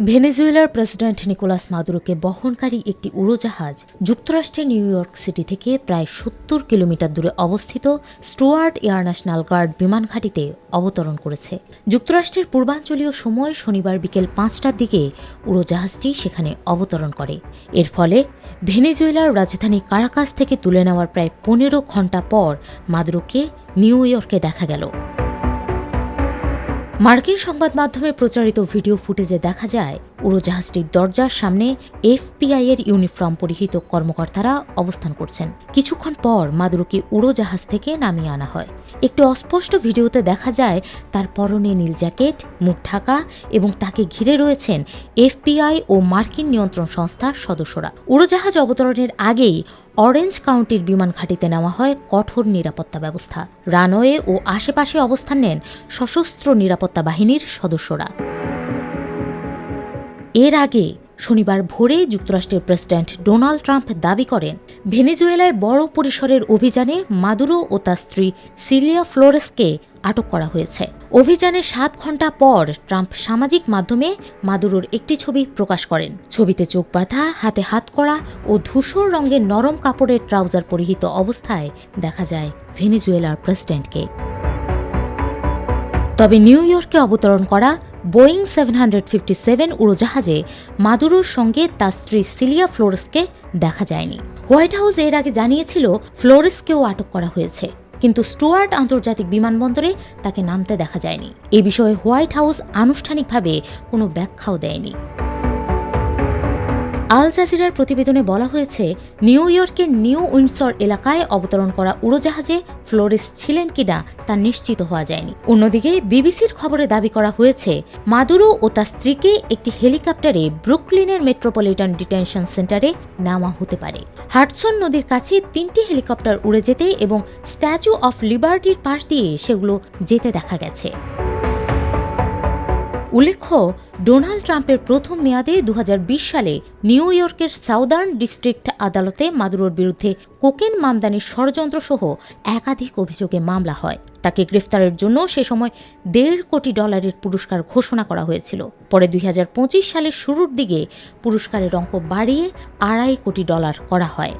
ভেনেজুয়েলার president Nicolas মাদুরোকে বহনকারী একটি উড়োজাহাজ যুক্তরাষ্ট্রের নিউ ইয়র্ক সিটি থেকে প্রায় সত্তর কিলোমিটার দূরে অবস্থিত স্টুয়ার্ট এয়ার ন্যাশনাল গার্ড বিমান ঘাঁটিতে অবতরণ করেছে। যুক্তরাষ্ট্রের পূর্বাঞ্চলীয় সময় শনিবার বিকেল পাঁচটার দিকে উড়োজাহাজটি সেখানে অবতরণ করে। এর ফলে ভেনেজুয়েলার রাজধানী কারাকাস থেকে তুলে নেওয়ার প্রায় পনেরো ঘণ্টা পর মাদুরোকে নিউ ইয়র্কে দেখা গেল। মার্কিন সংবাদ মাধ্যমে প্রচারিত ভিডিও ফুটেজে দেখা যায়, উড়োজাহাজটির দরজার সামনে এফপিআই এর ইউনিফর্ম পরিহিত কর্মকর্তারা অবস্থান করছেন। কিছুক্ষণ পর মাদুরোকে উড়োজাহাজ থেকে নামিয়ে আনা হয়। একটি অস্পষ্ট ভিডিওতে দেখা যায়, তার পরনে নীল জ্যাকেট, মুখ ঢাকা এবং তাকে ঘিরে রয়েছেন এফপিআই ও মার্কিন নিয়ন্ত্রণ সংস্থার সদস্যরা। উড়োজাহাজ অবতরণের আগেই অরেঞ্জ কাউন্টির বিমান ঘাঁটিতে নেওয়া হয় কঠোর নিরাপত্তা ব্যবস্থা। রানওয়ে ও আশেপাশে অবস্থান নেন সশস্ত্র নিরাপত্তা বাহিনীর সদস্যরা। এর আগে শনিবার ভোরে যুক্তরাষ্ট্রের প্রেসিডেন্ট ডোনাল্ড ট্রাম্প দাবি করেন, ভেনেজুয়েলায় বড় পরিসরের অভিযানে মাদুরো ও তার স্ত্রী সিলিয়া ফ্লোরেসকে আটক করা হয়েছে। অভিযানের সাত ঘণ্টা পর ট্রাম্প সামাজিক মাধ্যমে মাদুরোর একটি ছবি প্রকাশ করেন। ছবিতে চোখ বাঁধা, হাতে হাত করা ও ধূসর রঙের নরম কাপড়ের ট্রাউজার পরিহিত অবস্থায় দেখা যায় ভেনেজুয়েলার প্রেসিডেন্টকে। তবে নিউ ইয়র্কে অবতরণ করা Boeing seven hundred fifty seven উড়োজাহাজে মাদুরোর সঙ্গে তার স্ত্রী সিলিয়া ফ্লোরেসকে দেখা যায়নি। হোয়াইট হাউস এর আগে জানিয়েছিল ফ্লোরেসকেও আটক করা হয়েছে, কিন্তু স্টুয়ার্ট আন্তর্জাতিক বিমানবন্দরে তাকে নামতে দেখা যায়নি। এ বিষয়ে হোয়াইট হাউস আনুষ্ঠানিকভাবে কোনো ব্যাখ্যাও দেয়নি। আল জাজিরার প্রতিবেদনে বলা হয়েছে, নিউ ইয়র্কের নিউ উইন্ডসর এলাকায় অবতরণ করা উড়োজাহাজে ফ্লোরেস ছিলেন কিনা তা নিশ্চিত হওয়া যায়নি। অন্যদিকে বিবিসির খবরে দাবি করা হয়েছে, মাদুরো ও তার স্ত্রীকে একটি হেলিকপ্টারে ব্রুকলিনের মেট্রোপলিটন ডিটেনশন সেন্টারে নেওয়া হতে পারে। হাডসন নদীর কাছে তিনটি হেলিকপ্টার উড়ে যেতে এবং স্ট্যাচু অফ লিবার্টির পাশ দিয়ে সেগুলো যেতে দেখা গেছে। উল্লেখ্য, ডোনাল্ড ট্রাম্পের প্রথম মেয়াদে দু হাজার বিশ সালে নিউ ইয়র্কের সাউদার্ন ডিস্ট্রিক্ট আদালতে মাদুরোর বিরুদ্ধে কোকেন মামদানির ষড়যন্ত্র সহ একাধিক অভিযোগে মামলা হয়। তাকে গ্রেফতারের জন্য সে সময় দেড় কোটি ডলারের পুরস্কার ঘোষণা করা হয়েছিল। পরে দুই হাজার পঁচিশ সালের শুরুর দিকে পুরস্কারের অঙ্ক বাড়িয়ে আড়াই কোটি ডলার করা হয়।